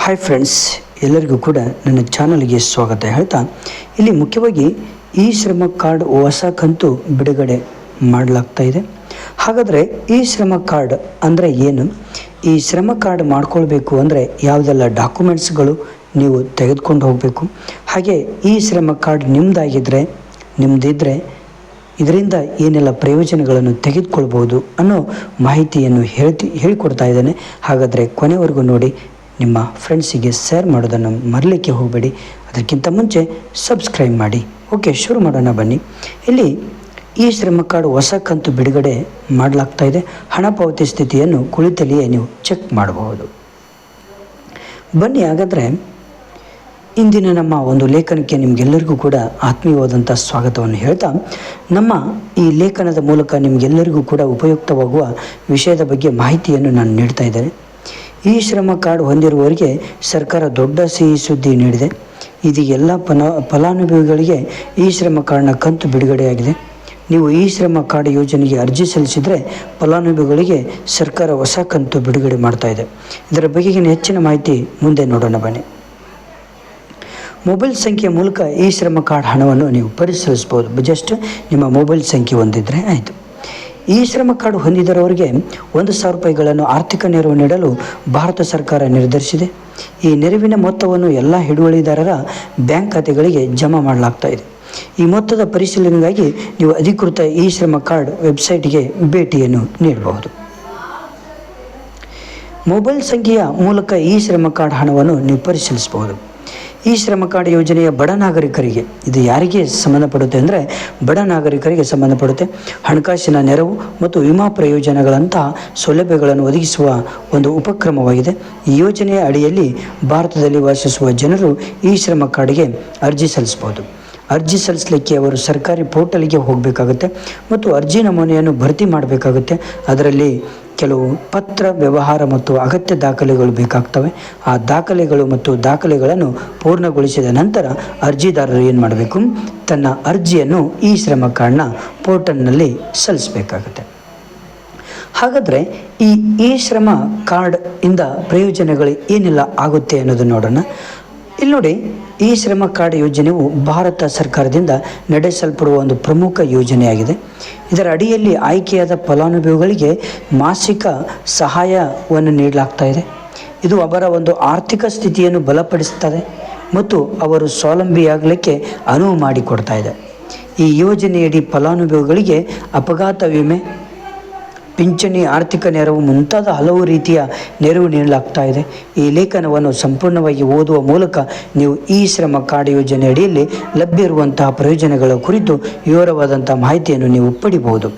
Hi friends ಎಲ್ಲರಿಗೂ ಕೂಡ ನನ್ನ ಚಾನಲ್ಗೆ ಸ್ವಾಗತ. ಹೇಳ್ತಾ, ಇಲ್ಲಿ ಮುಖ್ಯವಾಗಿ ಈ ಶ್ರಮ ಕಾರ್ಡ್ ಹೊಸ ಕಂತು ಬಿಡುಗಡೆ ಮಾಡಲಾಗ್ತಾ ಇದೆ. ಹಾಗಾದರೆ ಈ ಶ್ರಮ ಕಾರ್ಡ್ ಅಂದರೆ ಏನು? ಈ ಶ್ರಮ ಕಾರ್ಡ್ ಮಾಡ್ಕೊಳ್ಬೇಕು ಅಂದರೆ ಯಾವುದೆಲ್ಲ ಡಾಕ್ಯುಮೆಂಟ್ಸ್ಗಳು ನೀವು ತೆಗೆದುಕೊಂಡು ಹೋಗಬೇಕು? ಹಾಗೆ ಈ ಶ್ರಮ ಕಾರ್ಡ್ ನಿಮ್ಮದಾಗಿದ್ದರೆ ನಿಮ್ಮದಿದ್ದರೆ ಇದರಿಂದ ಏನೆಲ್ಲ ಪ್ರಯೋಜನಗಳನ್ನು ತೆಗೆದುಕೊಳ್ಬೋದು ಅನ್ನೋ ಮಾಹಿತಿಯನ್ನು ಹೇಳ್ತಿ, ಹೇಳಿಕೊಡ್ತಾ ಇದ್ದೇನೆ. ಹಾಗಾದರೆ ಕೊನೆವರೆಗೂ ನೋಡಿ ನಿಮ್ಮ ಫ್ರೆಂಡ್ಸಿಗೆ ಶೇರ್ ಮಾಡೋದನ್ನು ಮರಲಿಕ್ಕೆ ಹೋಗಬೇಡಿ. ಅದಕ್ಕಿಂತ ಮುಂಚೆ ಸಬ್ಸ್ಕ್ರೈಬ್ ಮಾಡಿ. ಓಕೆ ಶುರು ಮಾಡೋಣ ಬನ್ನಿ. ಇಲ್ಲಿ ಈ ಶ್ರಮ ಕಾರ್ಡ್ ಹೊಸ ಕಂತು ಬಿಡುಗಡೆ ಮಾಡಲಾಗ್ತಾ ಇದೆ. ಹಣ ಪಾವತಿ ಸ್ಥಿತಿಯನ್ನು ಕುಳಿತಲ್ಲಿಯೇ ನೀವು ಚೆಕ್ ಮಾಡಬಹುದು. ಬನ್ನಿ, ಹಾಗಾದರೆ ಇಂದಿನ ನಮ್ಮ ಒಂದು ಲೇಖನಕ್ಕೆ ನಿಮಗೆಲ್ಲರಿಗೂ ಕೂಡ ಆತ್ಮೀಯವಾದಂಥ ಸ್ವಾಗತವನ್ನು ಹೇಳ್ತಾ, ನಮ್ಮ ಈ ಲೇಖನದ ಮೂಲಕ ನಿಮಗೆಲ್ಲರಿಗೂ ಕೂಡ ಉಪಯುಕ್ತವಾಗುವ ವಿಷಯದ ಬಗ್ಗೆ ಮಾಹಿತಿಯನ್ನು ನಾನು ನೀಡ್ತಾ ಇದ್ದೇನೆ. ಈ ಶ್ರಮ ಕಾರ್ಡ್ ಹೊಂದಿರುವವರಿಗೆ ಸರ್ಕಾರ ದೊಡ್ಡ ಸಿಹಿ ಸುದ್ದಿ ನೀಡಿದೆ. ಇದು ಎಲ್ಲ ಫಲ ಫಲಾನುಭವಿಗಳಿಗೆ ಈ ಶ್ರಮ ಕಾರ್ಡ್ನ ಕಂತು ಬಿಡುಗಡೆಯಾಗಿದೆ. ನೀವು ಈ ಶ್ರಮ ಕಾರ್ಡ್ ಯೋಜನೆಗೆ ಅರ್ಜಿ ಸಲ್ಲಿಸಿದರೆ ಫಲಾನುಭವಿಗಳಿಗೆ ಸರ್ಕಾರ ಹೊಸ ಕಂತು ಬಿಡುಗಡೆ ಮಾಡ್ತಾ ಇದೆ. ಇದರ ಬಗೆಗಿನ ಹೆಚ್ಚಿನ ಮಾಹಿತಿ ಮುಂದೆ ನೋಡೋಣ ಬನ್ನಿ. ಮೊಬೈಲ್ ಸಂಖ್ಯೆ ಮೂಲಕ ಈ ಶ್ರಮ ಕಾರ್ಡ್ ಹಣವನ್ನು ನೀವು ಪರಿಶೀಲಿಸ್ಬೋದು ಜಸ್ಟ್ ನಿಮ್ಮ ಮೊಬೈಲ್ ಸಂಖ್ಯೆ ಹೊಂದಿದ್ರೆ ಆಯಿತು. ಈ ಶ್ರಮ ಕಾರ್ಡ್ ಹೊಂದಿದರವರಿಗೆ ಒಂದು ಸಾವಿರ ರೂಪಾಯಿಗಳನ್ನು ಆರ್ಥಿಕ ನೆರವು ನೀಡಲು ಭಾರತ ಸರ್ಕಾರ ನಿರ್ಧರಿಸಿದೆ. ಈ ನೆರವಿನ ಮೊತ್ತವನ್ನು ಎಲ್ಲ ಹಿಡುವಳಿದಾರರ ಬ್ಯಾಂಕ್ ಖಾತೆಗಳಿಗೆ ಜಮಾ ಮಾಡಲಾಗ್ತಾ ಇದೆ. ಈ ಮೊತ್ತದ ಪರಿಶೀಲನೆಗಾಗಿ ನೀವು ಅಧಿಕೃತ ಈ ಶ್ರಮ ಕಾರ್ಡ್ ವೆಬ್ಸೈಟ್ಗೆ ಭೇಟಿಯನ್ನು ನೀಡಬಹುದು. ಮೊಬೈಲ್ ಸಂಖ್ಯೆಯ ಮೂಲಕ ಈ ಶ್ರಮ ಕಾರ್ಡ್ ಹಣವನ್ನು ನೀವು ಪರಿಶೀಲಿಸಬಹುದು. ಈ ಶ್ರಮ ಕಾರ್ಡ್ ಯೋಜನೆಯ ಬಡ ನಾಗರಿಕರಿಗೆ ಇದು ಯಾರಿಗೆ ಸಂಬಂಧಪಡುತ್ತೆ ಅಂದರೆ ಬಡ ನಾಗರಿಕರಿಗೆ ಸಂಬಂಧಪಡುತ್ತೆ. ಹಣಕಾಸಿನ ನೆರವು ಮತ್ತು ವಿಮಾ ಪ್ರಯೋಜನಗಳಂತಹ ಸೌಲಭ್ಯಗಳನ್ನು ಒದಗಿಸುವ ಒಂದು ಉಪಕ್ರಮವಾಗಿದೆ. ಈ ಯೋಜನೆಯ ಅಡಿಯಲ್ಲಿ ಭಾರತದಲ್ಲಿ ವಾಸಿಸುವ ಜನರು ಈ ಶ್ರಮ ಕಾರ್ಡ್ಗೆ ಅರ್ಜಿ ಸಲ್ಲಿಸಬಹುದು. ಅರ್ಜಿ ಸಲ್ಲಿಸಲಿಕ್ಕೆ ಅವರು ಸರ್ಕಾರಿ ಪೋರ್ಟಲ್ಗೆ ಹೋಗಬೇಕಾಗುತ್ತೆ ಮತ್ತು ಅರ್ಜಿ ನಮೂನೆಯನ್ನು ಭರ್ತಿ ಮಾಡಬೇಕಾಗುತ್ತೆ. ಅದರಲ್ಲಿ ಕೆಲವು ಪತ್ರ, ವ್ಯವಹಾರ ಮತ್ತು ಅಗತ್ಯ ದಾಖಲೆಗಳು ಬೇಕಾಗ್ತವೆ. ಆ ದಾಖಲೆಗಳು ಮತ್ತು ದಾಖಲೆಗಳನ್ನು ಪೂರ್ಣಗೊಳಿಸಿದ ನಂತರ ಅರ್ಜಿದಾರರು ಏನು ಮಾಡಬೇಕು? ತನ್ನ ಅರ್ಜಿಯನ್ನು ಈ ಶ್ರಮ ಕಾರ್ಡ್ನ ಪೋರ್ಟಲ್ನಲ್ಲಿ ಸಲ್ಲಿಸಬೇಕಾಗುತ್ತೆ. ಹಾಗಾದರೆ ಈ ಈ ಶ್ರಮ ಕಾರ್ಡ್ ಇಂದ ಪ್ರಯೋಜನಗಳು ಏನೆಲ್ಲ ಆಗುತ್ತೆ ಅನ್ನೋದನ್ನು ನೋಡೋಣ. ಇಲ್ಲಿ ನೋಡಿ, ಈ ಶ್ರಮ ಕಾರ್ಡ್ ಯೋಜನೆಯು ಭಾರತ ಸರ್ಕಾರದಿಂದ ನಡೆಸಲ್ಪಡುವ ಒಂದು ಪ್ರಮುಖ ಯೋಜನೆಯಾಗಿದೆ. ಇದರ ಅಡಿಯಲ್ಲಿ ಆಯ್ಕೆಯಾದ ಫಲಾನುಭವಿಗಳಿಗೆ ಮಾಸಿಕ ಸಹಾಯವನ್ನು ನೀಡಲಾಗ್ತಾ ಇದೆ. ಇದು ಅವರ ಒಂದು ಆರ್ಥಿಕ ಸ್ಥಿತಿಯನ್ನು ಬಲಪಡಿಸುತ್ತದೆ ಮತ್ತು ಅವರು ಸ್ವಾವಲಂಬಿಯಾಗಲಿಕ್ಕೆ ಅನುವು ಮಾಡಿಕೊಡ್ತಾ ಇದೆ. ಈ ಯೋಜನೆಯಡಿ ಫಲಾನುಭವಿಗಳಿಗೆ ಅಪಘಾತ ವಿಮೆ ಪಿಂಚಣಿ ಆರ್ಥಿಕ ನೆರವು ಮುಂತಾದ ಹಲವು ರೀತಿಯ ನೆರವು ನೀಡಲಾಗ್ತಾ ಇದೆ. ಈ ಲೇಖನವನ್ನು ಸಂಪೂರ್ಣವಾಗಿ ಓದುವ ಮೂಲಕ ನೀವು ಈ ಶ್ರಮ ಕಾರ್ಡ್ ಯೋಜನೆ ಅಡಿಯಲ್ಲಿ ಲಭ್ಯ ಇರುವಂತಹ ಪ್ರಯೋಜನಗಳ ಕುರಿತು ವಿವರವಾದಂಥ ಮಾಹಿತಿಯನ್ನು ನೀವು ಪಡಿಬಹುದು.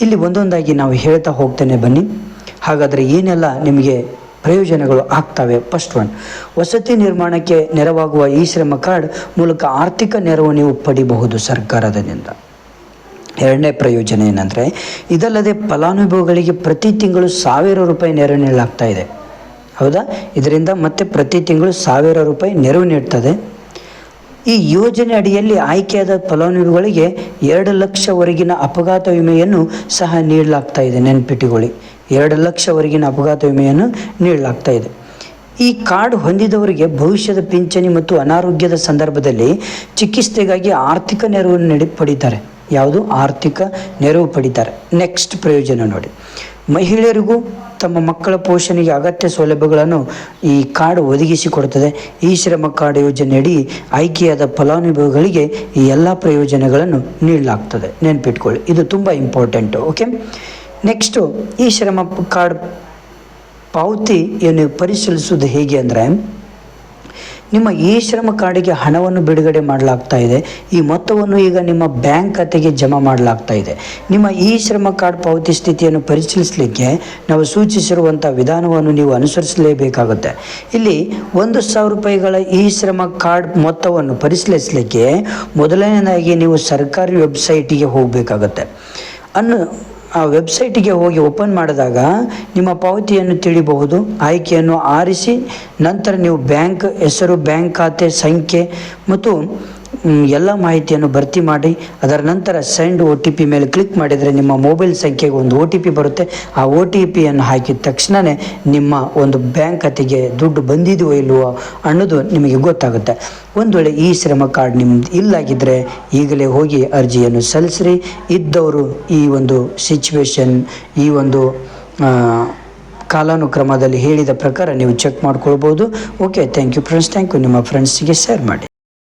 ಇಲ್ಲಿ ಒಂದೊಂದಾಗಿ ನಾವು ಹೇಳ್ತಾ ಹೋಗ್ತೇನೆ ಬನ್ನಿ. ಹಾಗಾದರೆ ಏನೆಲ್ಲ ನಿಮಗೆ ಪ್ರಯೋಜನಗಳು ಆಗ್ತವೆ? ಫಸ್ಟ್ ಒನ್ ವಸತಿ ನಿರ್ಮಾಣಕ್ಕೆ ನೆರವಾಗುವ ಈ ಶ್ರಮ ಕಾರ್ಡ್ ಮೂಲಕ ಆರ್ಥಿಕ ನೆರವು ನೀವು ಪಡಿಬಹುದು ಸರ್ಕಾರದಿಂದ. ಎರಡನೇ ಪ್ರಯೋಜನ ಏನಂದರೆ, ಇದಲ್ಲದೆ ಫಲಾನುಭವಿಗಳಿಗೆ ಪ್ರತಿ ತಿಂಗಳು ಸಾವಿರ ರೂಪಾಯಿ ನೆರವು ನೀಡಲಾಗ್ತಾ ಇದೆ. ಹೌದಾ? ಇದರಿಂದ ಮತ್ತೆ ಪ್ರತಿ ತಿಂಗಳು ಸಾವಿರ ರೂಪಾಯಿ ನೆರವು ನೀಡ್ತದೆ. ಈ ಯೋಜನೆ ಅಡಿಯಲ್ಲಿ ಆಯ್ಕೆಯಾದ ಫಲಾನುಭವಿಗಳಿಗೆ ಎರಡು ಲಕ್ಷವರೆಗಿನ ಅಪಘಾತ ವಿಮೆಯನ್ನು ಸಹ ನೀಡಲಾಗ್ತಾ ಇದೆ. ನೆನ್ಪಿಟ್ಟುಕೊಳ್ಳಿ. ಎರಡು ಲಕ್ಷವರೆಗಿನ ಅಪಘಾತ ವಿಮೆಯನ್ನು ನೀಡಲಾಗ್ತಾ ಇದೆ. ಈ ಕಾರ್ಡ್ ಹೊಂದಿದವರಿಗೆ ಭವಿಷ್ಯದ ಪಿಂಚಣಿ ಮತ್ತು ಅನಾರೋಗ್ಯದ ಸಂದರ್ಭದಲ್ಲಿ ಚಿಕಿತ್ಸೆಗಾಗಿ ಆರ್ಥಿಕ ನೆರವನ್ನು ನೀಡಿ ಪಡೀತಾರೆ. ಯಾವುದು? ಆರ್ಥಿಕ ನೆರವು ಪಡಿತಾರೆ. ನೆಕ್ಸ್ಟ್ ಪ್ರಯೋಜನ ನೋಡಿ. ಮಹಿಳೆಯರಿಗೂ ತಮ್ಮ ಮಕ್ಕಳ ಪೋಷಣೆಗೆ ಅಗತ್ಯ ಸೌಲಭ್ಯಗಳನ್ನು ಈ ಕಾರ್ಡ್ ಒದಗಿಸಿಕೊಡುತ್ತದೆ ಈ ಶ್ರಮ ಕಾರ್ಡ್ ಯೋಜನೆಯಡಿ ಆಯ್ಕೆಯಾದ ಫಲಾನುಭವಿಗಳಿಗೆ ಈ ಎಲ್ಲ ಪ್ರಯೋಜನಗಳನ್ನು ನೀಡಲಾಗ್ತದೆ. ನೆನಪಿಟ್ಕೊಳ್ಳಿ. ಇದು ತುಂಬ ಇಂಪಾರ್ಟೆಂಟು ಓಕೆ ನೆಕ್ಸ್ಟು ಈ ಶ್ರಮ ಕಾರ್ಡ್ ಪಾವತಿಯನ್ನು ಪರಿಶೀಲಿಸುವುದು ಹೇಗೆ ಅಂದರೆ, ನಿಮ್ಮ ಈ ಶ್ರಮ ಕಾರ್ಡಿಗೆ ಹಣವನ್ನು ಬಿಡುಗಡೆ ಮಾಡಲಾಗ್ತಾ ಇದೆ. ಈ ಮೊತ್ತವನ್ನು ಈಗ ನಿಮ್ಮ ಬ್ಯಾಂಕ್ ಖಾತೆಗೆ ಜಮಾ ಮಾಡಲಾಗ್ತಾ ಇದೆ. ನಿಮ್ಮ ಈ ಶ್ರಮ ಕಾರ್ಡ್ ಪಾವತಿ ಸ್ಥಿತಿಯನ್ನು ಪರಿಶೀಲಿಸಲಿಕ್ಕೆ ನಾವು ಸೂಚಿಸಿರುವಂಥ ವಿಧಾನವನ್ನು ನೀವು ಅನುಸರಿಸಲೇಬೇಕಾಗುತ್ತೆ. ಇಲ್ಲಿ ಒಂದು ಸಾವಿರ ರೂಪಾಯಿಗಳ ಈ ಶ್ರಮ ಕಾರ್ಡ್ ಮೊತ್ತವನ್ನು ಪರಿಶೀಲಿಸಲಿಕ್ಕೆ ಮೊದಲನೇದಾಗಿ ನೀವು ಸರ್ಕಾರಿ ವೆಬ್ಸೈಟಿಗೆ ಹೋಗಬೇಕಾಗತ್ತೆ. ಅನ್ನು ಆ ವೆಬ್ಸೈಟಿಗೆ ಹೋಗಿ ಓಪನ್ ಮಾಡಿದಾಗ ನಿಮ್ಮ ಪಾವತಿಯನ್ನು ತಿಳಿಬಹುದು, ಆಯ್ಕೆಯನ್ನು ಆರಿಸಿ, ನಂತರ ನೀವು ಬ್ಯಾಂಕ್, ಹೆಸರು, ಬ್ಯಾಂಕ್ ಖಾತೆ, ಸಂಖ್ಯೆ ಮತ್ತು ಎಲ್ಲ ಮಾಹಿತಿಯನ್ನು ಭರ್ತಿ ಮಾಡಿ, ಅದರ ನಂತರ ಸೆಂಡ್ ಒ ಟಿ ಪಿ ಮೇಲೆ ಕ್ಲಿಕ್ ಮಾಡಿದರೆ ನಿಮ್ಮ ಮೊಬೈಲ್ ಸಂಖ್ಯೆಗೆ ಒಂದು ಒ ಟಿ ಪಿ ಬರುತ್ತೆ. ಆ ಒ ಟಿ ಪಿಯನ್ನು ಹಾಕಿದ ತಕ್ಷಣವೇ ನಿಮ್ಮ ಒಂದು ಬ್ಯಾಂಕ್ ಖಾತೆಗೆ ದುಡ್ಡು ಬಂದಿದೆಯೋ ಇಲ್ವೋ ಅನ್ನೋದು ನಿಮಗೆ ಗೊತ್ತಾಗುತ್ತೆ. ಒಂದು ವೇಳೆ ಈ ಶ್ರಮ ಕಾರ್ಡ್ ನಿಮ್ದು ಇಲ್ಲಾಗಿದ್ದರೆ ಈಗಲೇ ಹೋಗಿ ಅರ್ಜಿಯನ್ನು ಸಲ್ಲಿಸ್ರಿ. ಇದ್ದವರು ಈ ಒಂದು ಸಿಚುವೇಶನ್ ಈ ಒಂದು ಕಾಲಾನುಕ್ರಮದಲ್ಲಿ ಹೇಳಿದ ಪ್ರಕಾರ ನೀವು ಚೆಕ್ ಮಾಡ್ಕೊಳ್ಬೋದು. Okay thank you friends thank you ನಿಮ್ಮ ಫ್ರೆಂಡ್ಸಿಗೆ ಶೇರ್ ಮಾಡಿ.